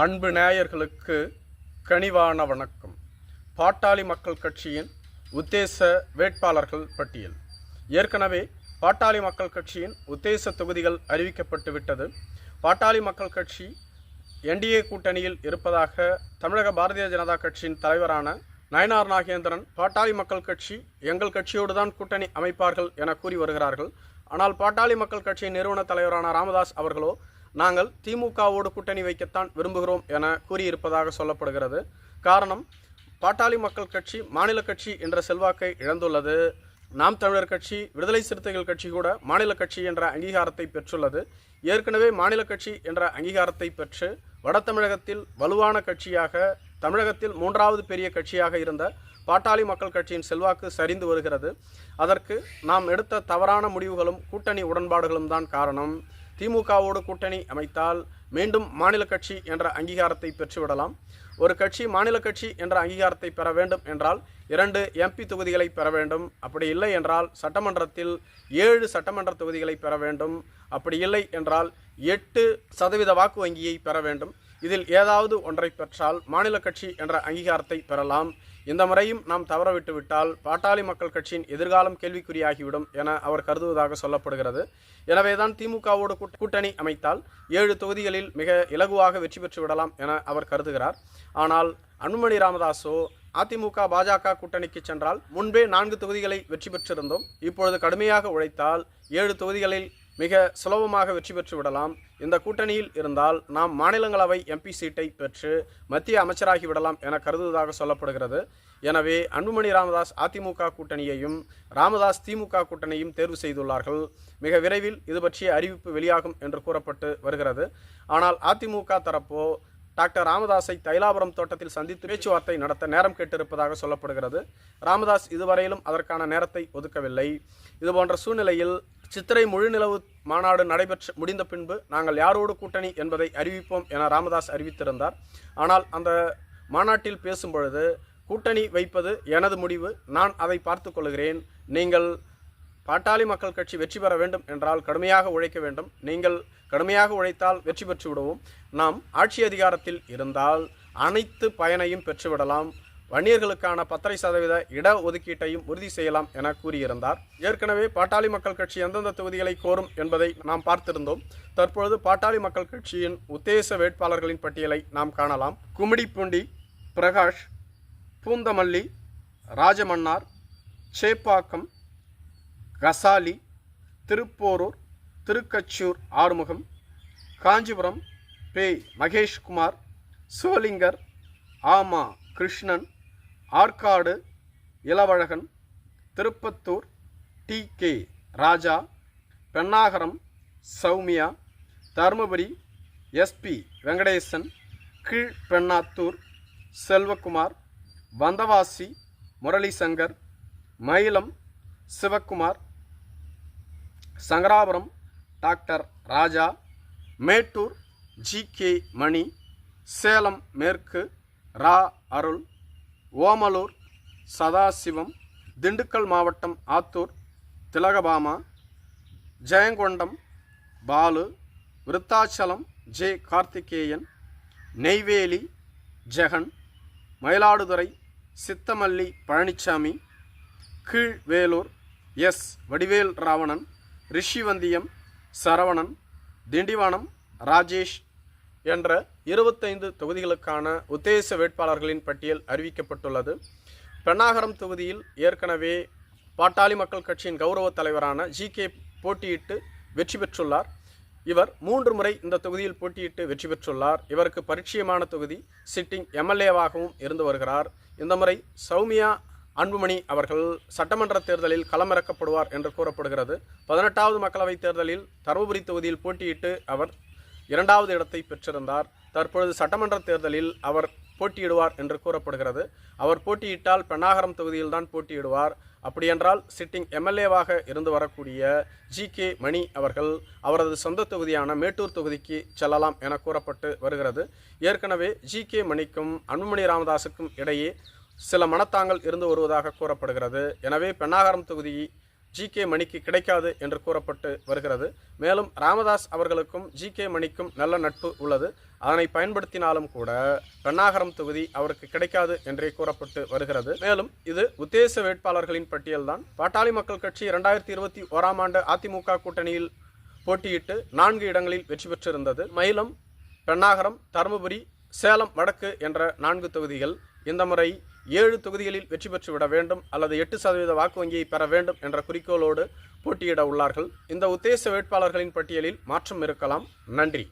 அன்பு நேயர்களுக்கு கனிவான வணக்கம். பாட்டாளி மக்கள் கட்சியின் உத்தேச வேட்பாளர்கள் பட்டியல். ஏற்கனவே பாட்டாளி மக்கள் கட்சியின் உத்தேச தொகுதிகள் அறிவிக்கப்பட்டு விட்டது பாட்டாளி மக்கள் கட்சி என்டிஏ கூட்டணியில் இருப்பதாக தமிழக பாரதிய ஜனதா கட்சியின் தலைவரான நயனார் நாகேந்திரன் பாட்டாளி மக்கள் கட்சி எங்கள் கட்சியோடு தான் கூட்டணி அமைப்பார்கள் என கூறி வருகிறார்கள். ஆனால் பாட்டாளி மக்கள் கட்சியின் நிறுவன தலைவரான ராமதாஸ் அவர்களோ நாங்கள் திமுகவோடு கூட்டணி வைக்கத்தான் விரும்புகிறோம் என கூறியிருப்பதாக சொல்லப்படுகிறது. காரணம் பாட்டாளி மக்கள் கட்சி மாநில கட்சி என்ற செல்வாக்கை இழந்துள்ளது. நாம் தமிழர் கட்சி விடுதலை சிறுத்தைகள் கட்சி கூட மாநில கட்சி என்ற அங்கீகாரத்தை பெற்றுள்ளது. ஏற்கனவே மாநில கட்சி என்ற அங்கீகாரத்தை பெற்று வட தமிழகத்தில் வலுவான கட்சியாக தமிழகத்தில் மூன்றாவது பெரிய கட்சியாக இருந்த பாட்டாளி மக்கள் கட்சியின் செல்வாக்கு சரிந்து வருகிறது. அதற்கு நாம் எடுத்த தவறான முடிவுகளும் கூட்டணி உடன்பாடுகளும் தான் காரணம். திமுகவோடு கூட்டணி அமைத்தால் மீண்டும் மாநில கட்சி என்ற அங்கீகாரத்தை பெற்றுவிடலாம். ஒரு கட்சி மாநில கட்சி என்ற அங்கீகாரத்தை பெற வேண்டும் என்றால் இரண்டு எம்பி தொகுதிகளை பெற வேண்டும். அப்படி இல்லை என்றால் சட்டமன்றத்தில் ஏழு சட்டமன்ற தொகுதிகளை பெற வேண்டும். அப்படி இல்லை என்றால் எட்டு சதவீத வாக்கு வங்கியை பெற வேண்டும். இதில் ஏதாவது ஒன்றை பெற்றால் மாநில கட்சி என்ற அங்கீகாரத்தை பெறலாம். இந்த முறையும் நாம் தவறவிட்டு விட்டால் பாட்டாளி மக்கள் கட்சியின் எதிர்காலம் கேள்விக்குறியாகிவிடும் என அவர் கருதுவதாக சொல்லப்படுகிறது. எனவேதான் திமுகவோடு கூட்- கூட்டணி அமைத்தால் ஏழு தொகுதிகளில் மிக இலகுவாக வெற்றி பெற்று விடலாம் என அவர் கருதுகிறார். ஆனால் அன்புமணி ராமதாஸோ அதிமுக பாஜக கூட்டணிக்கு சென்றால் முன்பே நான்கு தொகுதிகளை வெற்றி பெற்றிருந்தோம். இப்பொழுது கடுமையாக உழைத்தால் ஏழு தொகுதிகளில் மிக சுலபமாக வெற்றி பெற்று விடலாம். இந்த கூட்டணியில் இருந்தால் நாம் மாநிலங்களவை எம்பி சீட்டை பெற்று மத்திய அமைச்சராகி விடலாம் என கருதுவதாக சொல்லப்படுகிறது. எனவே அன்புமணி ராமதாஸ் அதிமுக கூட்டணியையும் ராமதாஸ் திமுக கூட்டணியும் தேர்வு செய்துள்ளார்கள். மிக விரைவில் இது பற்றிய அறிவிப்பு வெளியாகும் என்று கூறப்பட்டு வருகிறது. ஆனால் அதிமுக தரப்போ டாக்டர் ராமதாஸை தைலாபுரம் தோட்டத்தில் சந்தித்து பேச்சுவார்த்தை நடத்த நேரம் கேட்டிருப்பதாக சொல்லப்படுகிறது. ராமதாஸ் இதுவரையிலும் அதற்கான நேரத்தை ஒதுக்கவில்லை. இதுபோன்ற சூழ்நிலையில் சித்திரை முழுநிலவு மாநாடு நடைபெற்று முடிந்த பின்பு நாங்கள் யாரோடு கூட்டணி என்பதை அறிவிப்போம் என ராமதாஸ் அறிவித்திருந்தார். ஆனால் அந்த மாநாட்டில் பேசும் பொழுது கூட்டணி வைப்பது எனது முடிவு நான் அதை பார்த்து கொள்கிறேன். நீங்கள் பாட்டாளி மக்கள் கட்சி வெற்றி பெற வேண்டும் என்றால் கடுமையாக உழைக்க வேண்டும். நீங்கள் கடுமையாக உழைத்தால் வெற்றி பெற்று விடுவோம் நாம் ஆட்சி அதிகாரத்தில் இருந்தால் அனைத்து பயனையும் பெற்றுவிடலாம். வன்னியர்களுக்கான பத்தரை சதவீத இட ஒதுக்கீட்டையும் உறுதி செய்யலாம் என கூறியிருந்தார். ஏற்கனவே பாட்டாளி மக்கள் கட்சி எந்தெந்த தொகுதிகளை கோரும் என்பதை நாம் பார்த்திருந்தோம். தற்பொழுது பாட்டாளி மக்கள் கட்சியின் உத்தேச வேட்பாளர்களின் பட்டியலை நாம் காணலாம். கும்மிடிப்பூண்டி பிரகாஷ் பூந்தமல்லி ராஜமன்னார் சேப்பாக்கம் கசாலி திருப்போரூர் திருக்கச்சூர் ஆறுமுகம் காஞ்சிபுரம் பே. மகேஷ்குமார் சோலிங்கர் ஆமா Krishnan Arcot Ilavazhagan Tiruppattur T. K. Raja Pennagaram Sowmiya Dharmapuri SP Venkatesan Keezh Pennathur Selvakumar Vandavasi Muralisankar Mailam Sivakumar Sankarapuram doctor Raja Mettur G. K. Mani Salem மேற்கு ரா. அருள் ஓமலூர் சதாசிவம் திண்டுக்கல் மாவட்டம் ஆத்தூர் திலகபாமா ஜெயங்கொண்டம் பாலு விருத்தாச்சலம் ஜே. கார்த்திகேயன் நெய்வேலி ஜெகன் மயிலாடுதுறை சித்தமல்லி பழனிசாமி கீழ்வேலூர் எஸ். வடிவேல் ராவணன் ரிஷிவந்தியம் சரவணன் திண்டிவனம் ராஜேஷ் என்ற இருபத்தைந்து தொகுதிகளுக்கான உத்தேச வேட்பாளர்களின் பட்டியல் அறிவிக்கப்பட்டுள்ளது. பெண்ணாகரம் தொகுதியில் ஏற்கனவே பாட்டாளி மக்கள் கட்சியின் கௌரவ தலைவரான ஜி கே போட்டியிட்டு வெற்றி பெற்றுள்ளார். இவர் மூன்று முறை இந்த தொகுதியில் போட்டியிட்டு வெற்றி பெற்றுள்ளார். இவருக்கு பரிச்சயமான தொகுதி சிட்டிங் எம்எல்ஏவாகவும் இருந்து வருகிறார். இந்த முறை சௌமியா அன்புமணி அவர்கள் சட்டமன்ற தேர்தலில் களமிறக்கப்படுவார் என்று கூறப்படுகிறது. பதினெட்டாவது மக்களவைத் தேர்தலில் தருமபுரி தொகுதியில் போட்டியிட்டு அவர் இரண்டாவது இடத்தை பெற்றிருந்தார். தற்பொழுது சட்டமன்ற தேர்தலில் அவர் போட்டியிடுவார் என்று கூறப்படுகிறது. அவர் போட்டியிட்டால் பெண்ணாகரம் தொகுதியில்தான் போட்டியிடுவார். அப்படியென்றால் சிட்டிங் எம்எல்ஏவாக இருந்து வரக்கூடிய ஜி கே மணி அவர்கள் அவரது சொந்த தொகுதியான மேட்டூர் தொகுதிக்கு செல்லலாம் என கூறப்பட்டு வருகிறது. ஏற்கனவே ஜி கே மணிக்கும் அன்புமணி ராமதாஸுக்கும் இடையே சில மனத்தாங்கள் இருந்து வருவதாக கூறப்படுகிறது. எனவே பெண்ணாகரம் தொகுதி ஜி கே மணிக்கு கிடைக்காது என்று கூறப்பட்டு வருகிறது. மேலும் ராமதாஸ் அவர்களுக்கும் ஜி கே மணிக்கும் நல்ல நட்பு உள்ளது. அதனை பயன்படுத்தினாலும் கூட பெண்ணாகரம் தொகுதி அவருக்கு கிடைக்காது என்றே கூறப்பட்டு வருகிறது. மேலும் இது உத்தேச வேட்பாளர்களின் பட்டியல்தான். பாட்டாளி மக்கள் கட்சி இரண்டாயிரத்தி இருபத்தி ஓராம் ஆண்டு அதிமுக கூட்டணியில் போட்டியிட்டு நான்கு இடங்களில் வெற்றி பெற்றிருந்தது. மயிலம் பெண்ணாகரம் தருமபுரி சேலம் வடக்கு என்ற நான்கு தொகுதிகள் இந்த முறை ஏழு தொகுதிகளில் வெற்றி பெற்றுவிட வேண்டும் அல்லது எட்டு சதவீத வாக்கு வங்கியை பெற வேண்டும் என்ற குறிக்கோளோடு போட்டியிட உள்ளார்கள். இந்த உத்தேச வேட்பாளர்களின் பட்டியலில் மாற்றம் இருக்கலாம். நன்றி.